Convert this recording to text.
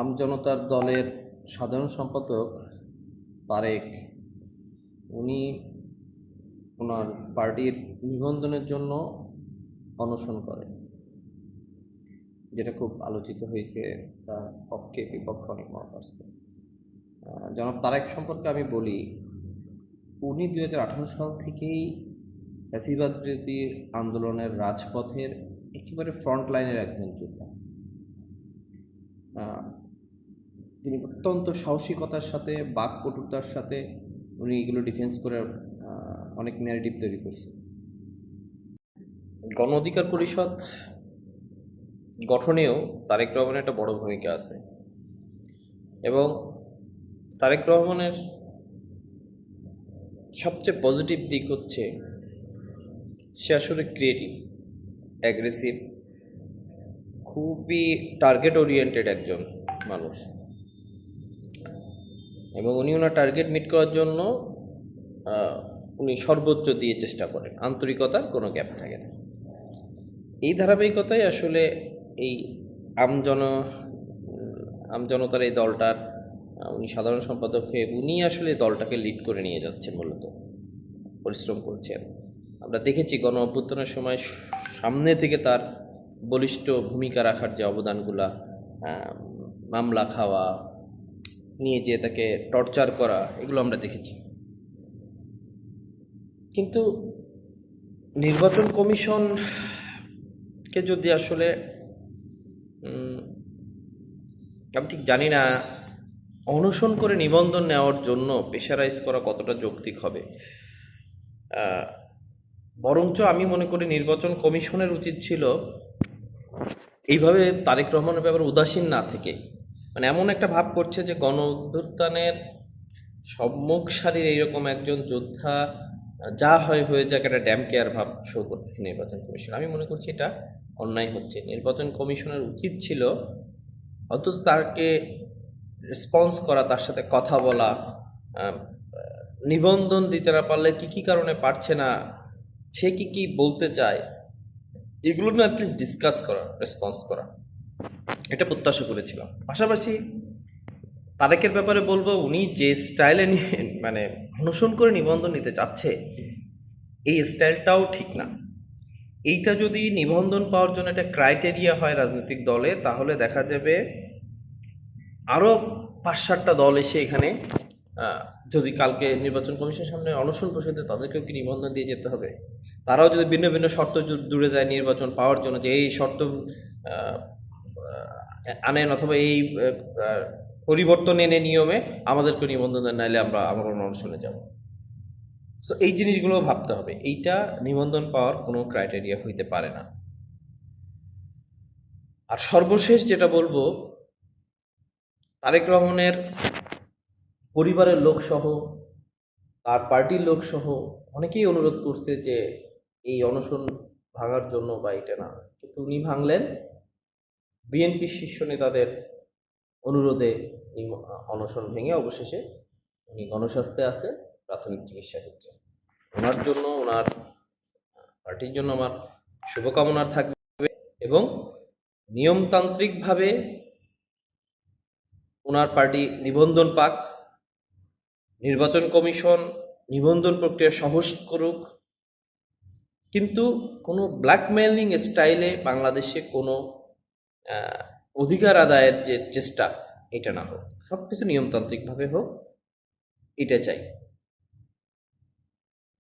আমজনতার দলের সাধারণ সম্পাদক তারেক। উনি ওনার পার্টির নিবন্ধনের জন্য অনশন করেন, যেটা খুব আলোচিত হয়েছে তার পক্ষে, বিপক্ষে অনেক মত আসছে। জনাব তারেক সম্পর্কে আমি বলি, উনি দু হাজার আঠারো সাল থেকেই ফ্যাসিবাদ বিরোধী আন্দোলনের রাজপথের একেবারে ফ্রন্ট লাইনের একজন যোদ্ধা। তিনি অত্যন্ত সাহসিকতার সাথে বাকপটুতার সাথে উনি এগুলো ডিফেন্স করে অনেক ন্যারেটিভ তৈরি করছে গণ অধিকার পরিষদ গঠনেও তারেক রহমানের একটা বড় ভূমিকা আছে। এবং তারেক রহমানের সবচেয়ে পজিটিভ দিক হচ্ছে, সে আসলে ক্রিয়েটিভ অ্যাগ্রেসিভ খুবই টার্গেট ওরিয়েন্টেড একজন মানুষ। এবং উনি ওনার টার্গেট মিট করার জন্য উনি সর্বোচ্চ দিয়ে চেষ্টা করেন। আন্তরিকতার কোনো গ্যাপ থাকে না। এই ধারাবাহিকতায় আসলে এই আমজন আমজনতার এই দলটার উনি সাধারণ সম্পাদক হয়ে উনি আসলে দলটাকে লিড করে নিয়ে যাচ্ছেন মূলত। পরিশ্রম করছেন। আমরা দেখেছি গণ অভ্যুত্থানের সময় সামনে থেকে তার বলিষ্ঠ ভূমিকা রাখার যে অবদানগুলা মামলা খাওয়া নিয়ে যেয়ে তাকে টর্চার করা, এগুলো আমরা দেখেছি। কিন্তু নির্বাচন কমিশনকে যদি আসলে আমি ঠিক জানি না, অনশন করে নিবন্ধন নেওয়ার জন্য প্রেশারাইজ করা কতটা যৌক্তিক হবে। বরঞ্চ আমি মনে করি নির্বাচন কমিশনের উচিত ছিল, এইভাবে তারেক রহমানের ব্যাপারে উদাসীন না থেকে মানে এমন একটা ভাব করছে যে গণ অভ্যুত্থানের সম্মুখ সারির এইরকম একজন যোদ্ধা যা হয় হয়ে যাক একটা ড্যাম কেয়ার ভাব শো করতেছে নির্বাচন কমিশন। আমি মনে করছি এটা অন্যায় হচ্ছে। নির্বাচন কমিশনের উচিত ছিল অন্তত তাকে রেসপন্স করা, তার সাথে কথা বলা নিবন্ধন দিতে না পারলে কী কী কারণে পারছে না, সে কী কী বলতে চায়, এগুলো না অ্যাটলিস্ট ডিসকাস করা রেসপন্স করা। এটা প্রত্যাশা করেছিলাম। পাশাপাশি তারেকের ব্যাপারে বলব, উনি যে স্টাইলে নিয়ে মানে অনুসরণ করে নিবন্ধন নিতে চাচ্ছে, এই স্টাইলটাও ঠিক না। এইটা যদি নিবন্ধন পাওয়ার জন্য একটা ক্রাইটেরিয়া হয় রাজনৈতিক দলে, তাহলে দেখা যাবে আরও পাঁচ সাতটা দল এসে এখানে যদি কালকে নির্বাচন কমিশনের সামনে অনশন দেয় তাদেরকেও কি নিবন্ধন দিয়ে যেতে হবে? তারাও যদি ভিন্ন ভিন্ন শর্ত জুড়ে দেয় নির্বাচন পাওয়ার জন্য, যে এই শর্ত আনেন অথবা এই পরিবর্তন এনে নিয়মে আমাদেরকে নিবন্ধন দেন নাইলে আমরা আমার অনশনে যাব। সো এই জিনিসগুলো ভাবতে হবে। এইটা নিবন্ধন পাওয়ার কোনো ক্রাইটেরিয়া হইতে পারে না। আর সর্বশেষ যেটা বলব, তারেক রহমানের পরিবারের লোকসহ তার পার্টির লোকসহ অনেকেই অনুরোধ করছে যে এই অনশন ভাঙার জন্য বা এটা না। কিন্তু উনি ভাঙলেন। বিএনপির শীর্ষ নেতাদের অনুরোধে এই অনশন ভেঙে অবশেষে উনি গণস্বাস্থ্যে আছে, প্রাথমিক চিকিৎসা হচ্ছে ওনার জন্য, ওনার, পার্টির জন্য আমার শুভকামনা থাকবে এবং নিয়মতান্ত্রিকভাবে ওনার পার্টি নিবন্ধন পাক, নির্বাচন কমিশন নিবন্ধন প্রক্রিয়া সহজ করুক। কিন্তু কোনো ব্ল্যাকমেলিং স্টাইলে বাংলাদেশে কোনো অধিকার আদায়ের যে চেষ্টা এটা না হোক সব কিছু নিয়মতান্ত্রিকভাবে হোক এটা চাই।